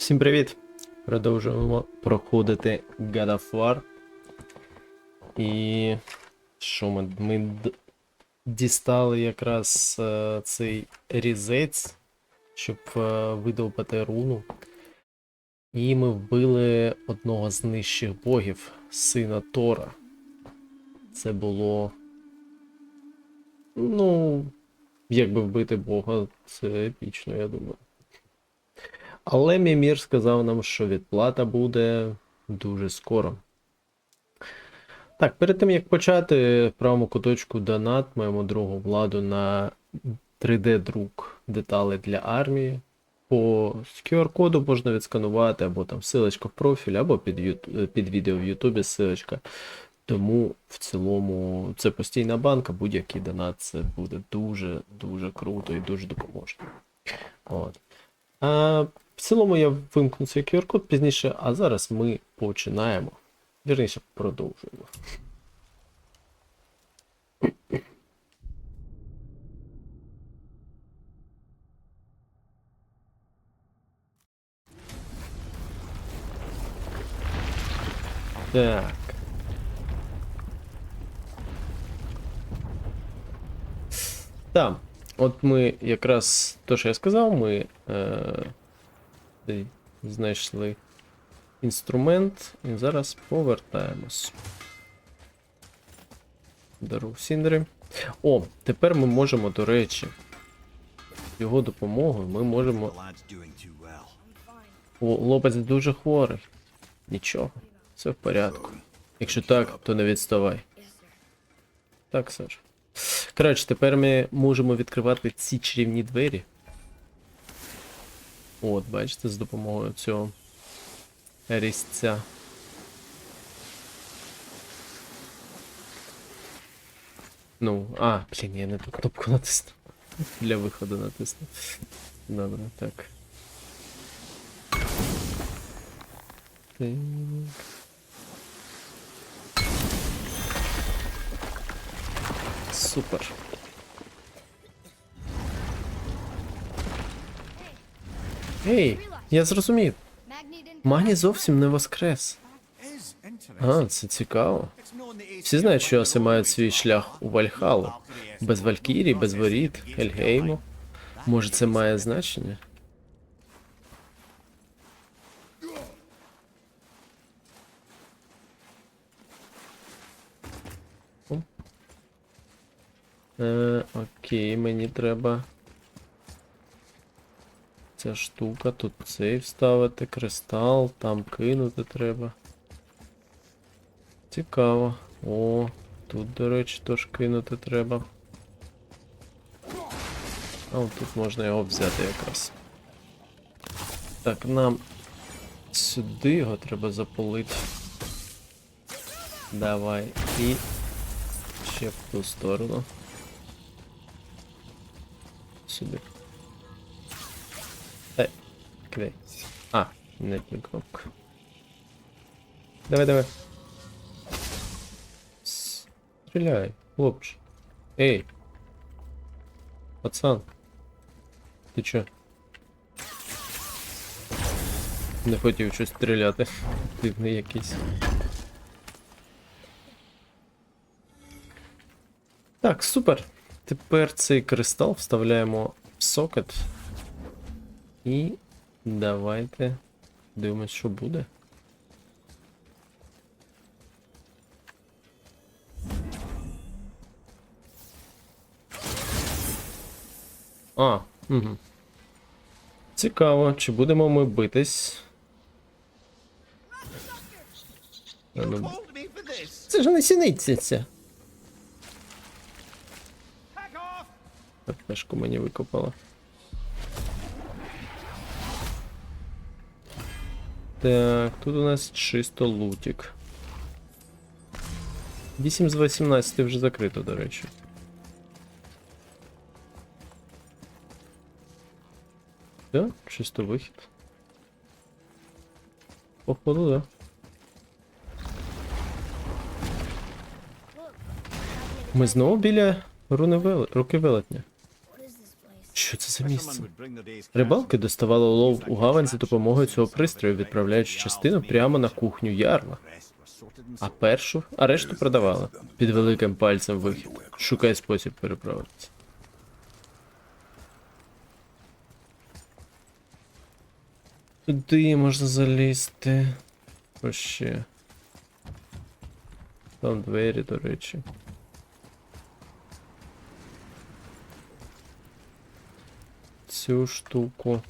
Всім привіт! Продовжуємо проходити God of War. І що ми? Ми дістали якраз е, цей різець, щоб е, видовбати руну. І ми вбили одного з нижчих богів, сина Тора. Це було. Ну, якби вбити Бога, це епічно, я думаю. Але Мімір сказав нам, що відплата буде дуже скоро. Так, перед тим як почати, в правому куточку донат маємо другу владу на 3D-друк деталей для армії. По QR-коду можна відсканувати, або там силочка в профіль, або під, під відео в Ютубі силочка. Тому в цілому це постійна банка, будь-який донат це буде дуже-дуже круто і дуже допоможе. От. А, в цілому я вимкну цей QR-код пізніше, а зараз ми починаємо. Вірніше, продовжуємо. Так. Так, от ми якраз то, що я сказав, ми е, цей, знайшли інструмент і зараз повертаємось. Дару Сіндри. О, тепер ми можемо, до речі, з його допомогою ми можемо. О, хлопець дуже хворий. Нічого, все в порядку. Якщо так, то не відставай. Так, Саш. Коротше, тепер ми можемо відкривати ці чарівні двері. От, бачите, з допомогою цього різця. Ну, а, блін, я не ту кнопку натиснув. Для виходу натиснув. Добре, так. Так. Супер. Ей, я зрозумів. Магні зовсім не воскрес. А, це цікаво. Всі знають, що аси мають свій шлях у Вальхалу. Без Валькірії, без воріт, Хельгейму. Може, це має значення? Е, окей, мені треба. Ця штука, тут цей вставити, кристал, там кинути треба. Цікаво. О, тут, до речі, теж кинути треба. А от тут можна його взяти якраз. Так, нам сюди його треба запалити. Давай. І ще в ту сторону. Сюди. Кидай. А, не ту кнопку. Давай, давай. Стріляй, хлопче. Ей. Пацан. Ти чо? Не хотів щось стріляти. Дивний якийсь. Так, супер. Тепер цей кристал вставляємо в сокет. І давайте дивимось, що буде. А, угу. Цікаво, чи будемо ми битись? Ну, this. Це ж не сіниця. ППшку мені викопала. Так, тут у нас чисто лутик. 8 з 18 вже закрито, до речі. Да, чисто вихід. Походу, да. Ми знову біля руки велетня. Що це за місце? Рибалки доставали улов у гавань за допомогою цього пристрою, відправляючи частину прямо на кухню ярла. А першу, а решту продавали. Під великим пальцем вихід. Шукай спосіб переправитися. Туди можна залізти. Ось ще. Там двері, до речі. Цю штуку.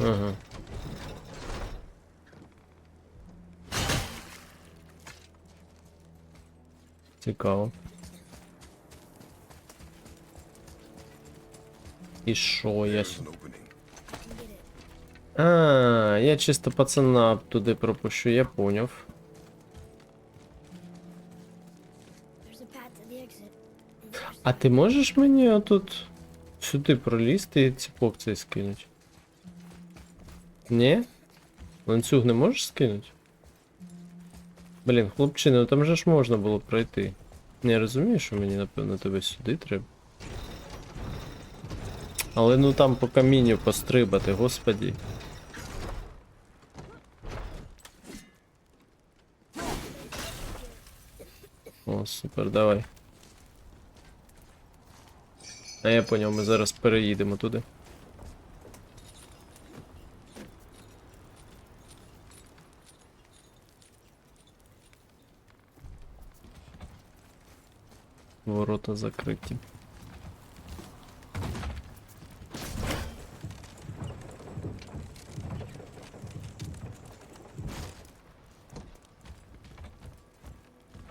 Ага. Цікаво. І що я? А, я чисто пацана туди пропущу, я поняв. А ти можеш мені отут сюди пролізти і ціпок цей скинути? Ні? Ланцюг не можеш скинути? Блін, хлопчина, ну там же ж можна було пройти. Я розумію, що мені, напевно, тебе сюди треба. Але ну там по камінню пострибати, господі. О, супер, давай. А я поняв, ми зараз переїдемо туди. Ворота закриті.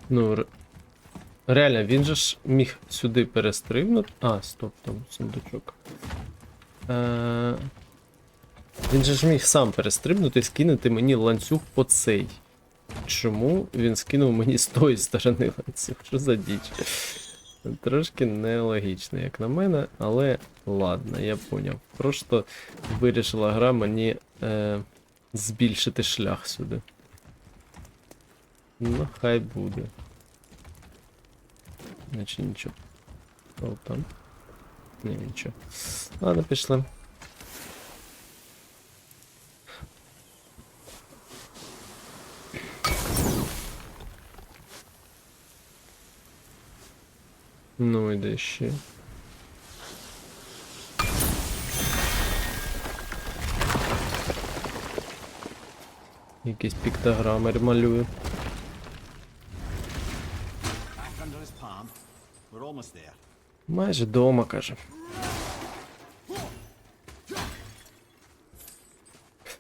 Ну, реально, він же ж міг сюди перестрибнути. А, стоп, там сундучок. Е... Він же ж міг сам перестрибнути і скинути мені ланцюг по цей. Чому він скинув мені з тої сторони ланцюг? Що за діч? Трошки нелогічно, як на мене, але ладно, я поняв. Просто вирішила гра мені е, збільшити шлях сюди. Ну, хай буде. Значить нічого. О, там. Ні, нічого. Ладно, пішли. Ну, іде ще. Якісь піктограми малюю. Майже дома, каже.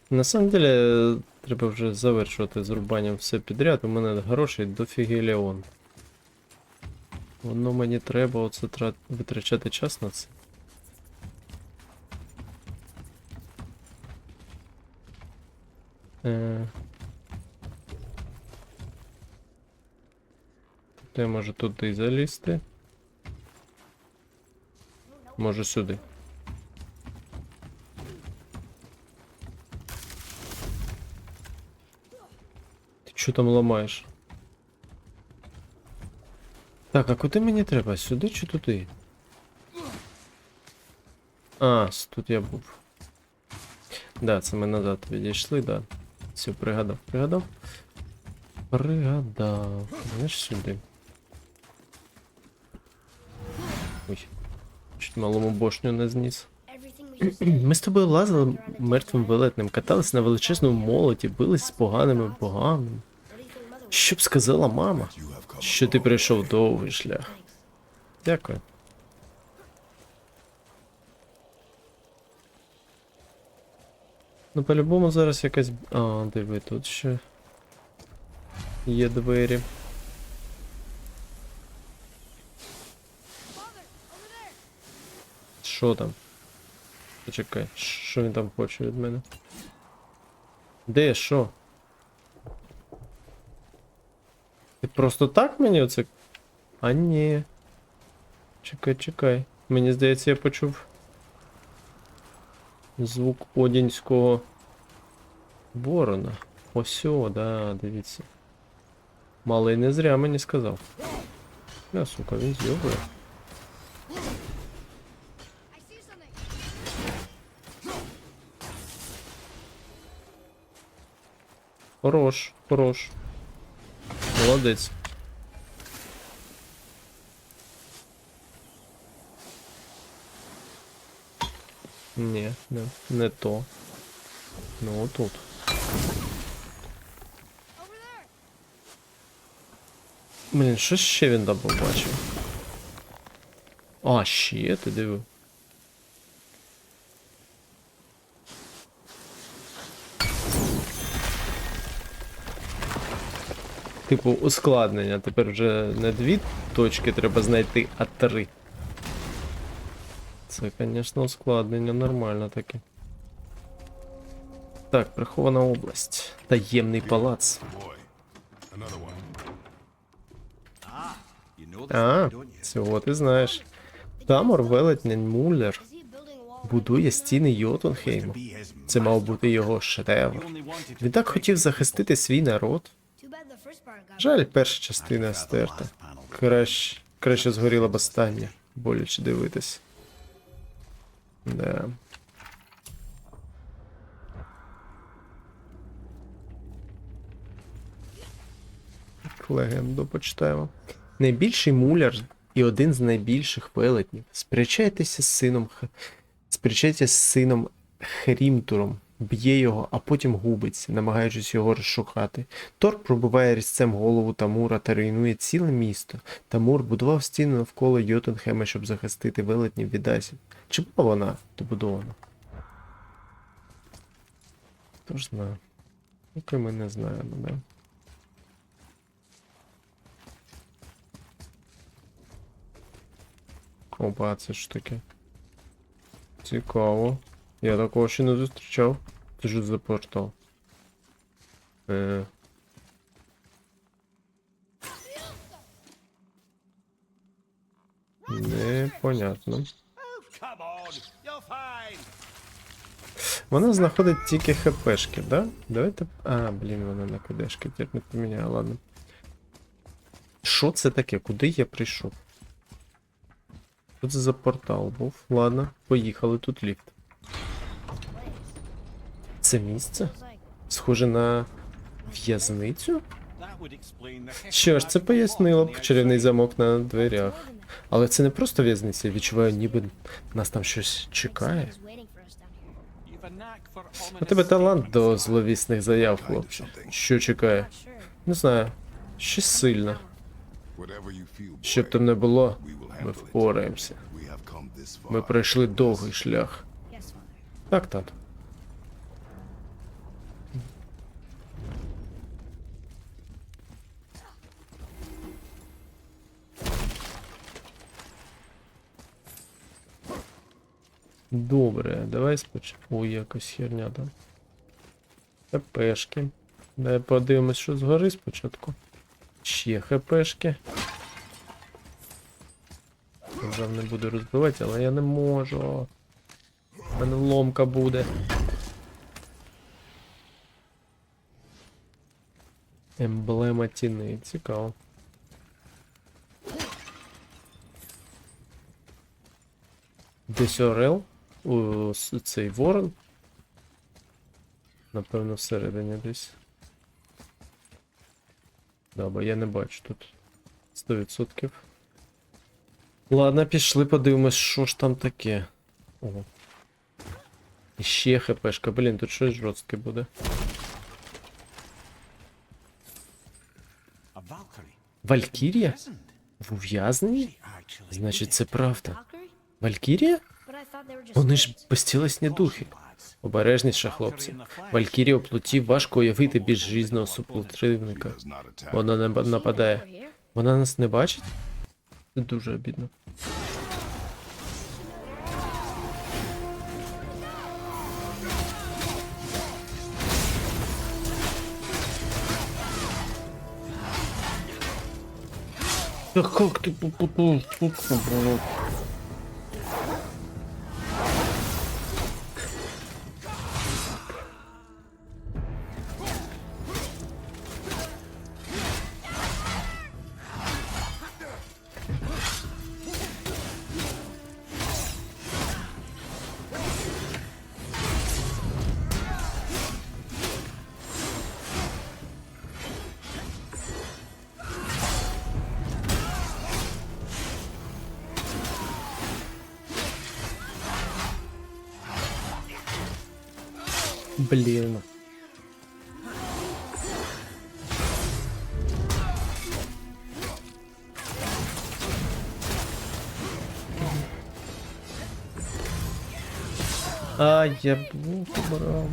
На самом деле, треба вже завершувати з рубанням все підряд. У мене грошей дофігеліон. Воно мені треба оце тра... витрачати час на це. Е... Тобто я можу туди залізти. Може сюди. Ти що там ламаєш? Так, а куди мені треба? Сюди чи туди? А, тут я був. Да, це ми назад відійшли, да. Все, пригадав, пригадав. Пригадав. Знаєш сюди. Ой. Малому бошню не зніс. Ми з тобою лазили мертвим велетнем, катались на величезному молоті, бились з поганими богами. Що б сказала мама? Що ти пройшов довгий шлях. Дякую. Ну, по-любому зараз якась. А, диви, тут ще є двері. Що там? Почекай, що він там хоче від мене? Де, що? Ти просто так мені оце. А ні. Чекай, чекай. Мені здається, я почув звук одінського ворона. ось о, да, дивіться. Малий не зря мені сказав. Я, сука, він зйобує. Хорош, хорош. Молодець. Ні, не, не то. Ну отут. Блін, що ще він там побачив? А, ще ти диви. Типу, ускладнення. Тепер вже не дві точки треба знайти, а три. Це, звісно, ускладнення нормально таке. Так, прихована область. Таємний палац. А, цього ти знаєш. Тамор велетнень Муллер будує стіни Йотунхейму. Це мав бути його шедевр. Він так хотів захистити свій народ. Жаль, перша частина стерта. Краще, краще згоріла б остання. Боляче дивитись. Да. Легенду почитаємо. Найбільший муляр і один з найбільших велетнів. Сперечайтеся з сином. Сперечайтеся з сином Хрімтуром, б'є його, а потім губиться, намагаючись його розшукати. Тор пробиває різцем голову Тамура та руйнує ціле місто. Тамур будував стіну навколо Йотунхема, щоб захистити велетнів від асів. Чи була вона добудована? Тож знаю. Поки ми не знаємо, да. Опа, це ж таке. Цікаво. Я такого ще не зустрічав. Це ж за портал. Е. Непонятно. Вона знаходить тільки хпшки, да? Давайте. А, блін, вона на кдшки тепер не поміняє, ладно. Що це таке? Куди я прийшов? Що це за портал був? Ладно, поїхали, тут ліфт. Це місце? Схоже на в'язницю? Що ж, це пояснило б чарівний замок на дверях. Але це не просто в'язниця, відчуваю, ніби нас там щось чекає. У тебе талант до зловісних заяв, хлопче. Що чекає? Не знаю. Щось boy, Щоб там не було, ми впораємося. Ми пройшли довгий шлях. Так, тато. Добре, давай спочатку. Ой, якась херня там. ХПшки. Давай подивимось, що згори спочатку. Ще ХПшки. Казав, не буду розбивати, але я не можу. У мене ломка буде. Емблема тіни. Цікаво. Десь Орел? О, цей ворон. Напевно, всередині десь. Да, бо я не бачу тут 100%. Ладно, пішли, подивимось, що ж там таке. О. І Ще хпшка. Блін, тут щось жорстке буде. Валькірія? В ув'язненні? Значить, це правда. Валькірія? Вони ж безцілесні духи. Обережніше, хлопці. Валькірія у плоті важко уявити більш різного супротивника. Вона не нападає. Вона нас не бачить? Це дуже обідно. Да как ты попутал, сука, блядь? Блін. А, я був брав.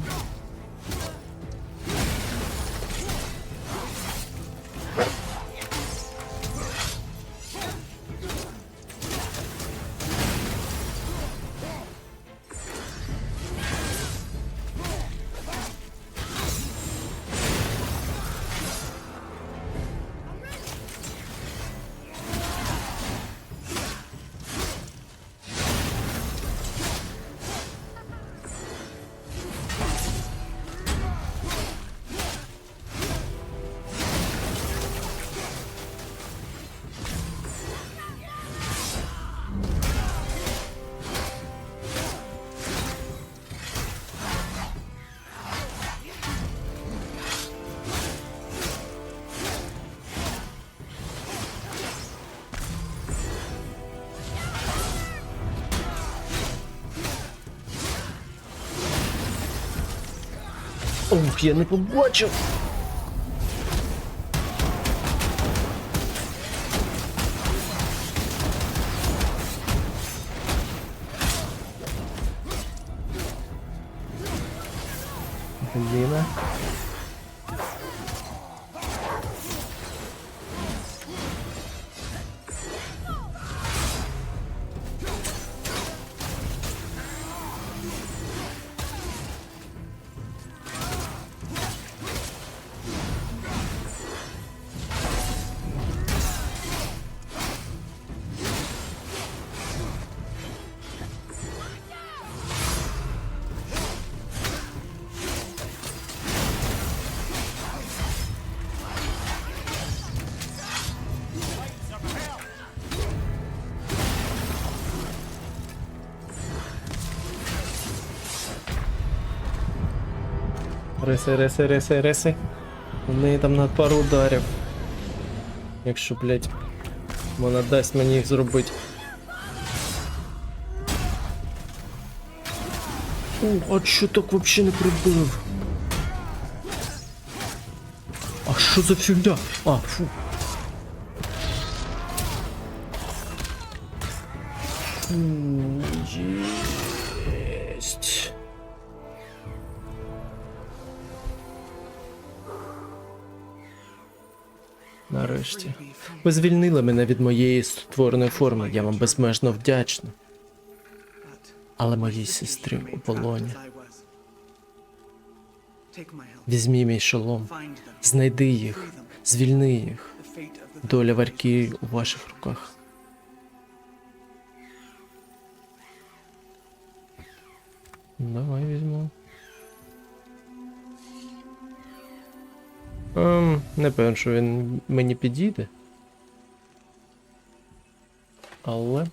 Ох, я не побачив. Риси, риси, риси. У неї там на пару ударів. Якщо, блять, вона дасть мені їх зробити. О, а чо так вообще не прибив? А що за фігня? А, фу. Фу, Нарешті. Ви звільнили мене від моєї створеної форми. Я вам безмежно вдячна. Але моїй сестрі у полоні. Візьмі мій шолом, знайди їх, звільни їх. Доля Варкії у ваших руках. Давай візьму. Ем, не певен, що він мені підійде. Але.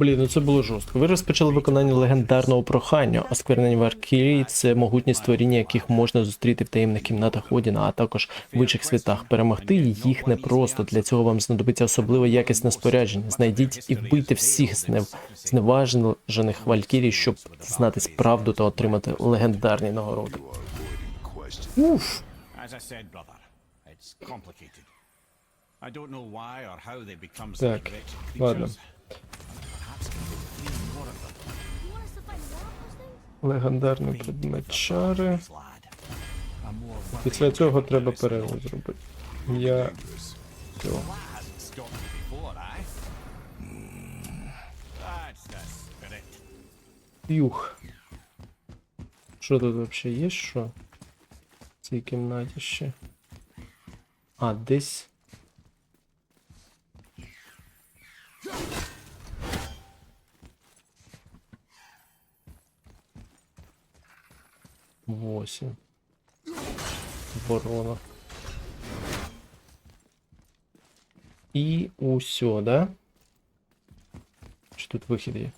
Блін, ну це було жорстко. Ви розпочали виконання легендарного прохання. Осквернення Варкірії це могутні створіння, яких можна зустріти в таємних кімнатах Одіна, а також в інших світах. Перемогти їх непросто. Для цього вам знадобиться особливо якісне спорядження. Знайдіть і вбийте всіх знев... зневажених Валькірій, щоб дізнатись правду та отримати легендарні нагороди. Уф. As I said, brother, it's complicated. I don't know why or how they become such Так, ладно. Легендарний предмет чари. Після цього треба перерву зробити. Я. Eh? Spirit. Юх. Що тут взагалі є що? Цій кімнаті ще. А, десь. Восемь. Ворона. І усьо, да? Чи тут вихід є?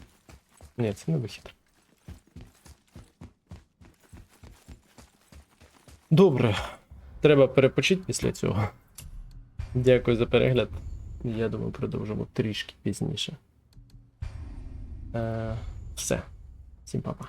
Ні, це не вихід. Добре. Треба перепочити після цього. Дякую за перегляд. Я думаю, продовжимо трішки пізніше. Е, все. Всім па-па.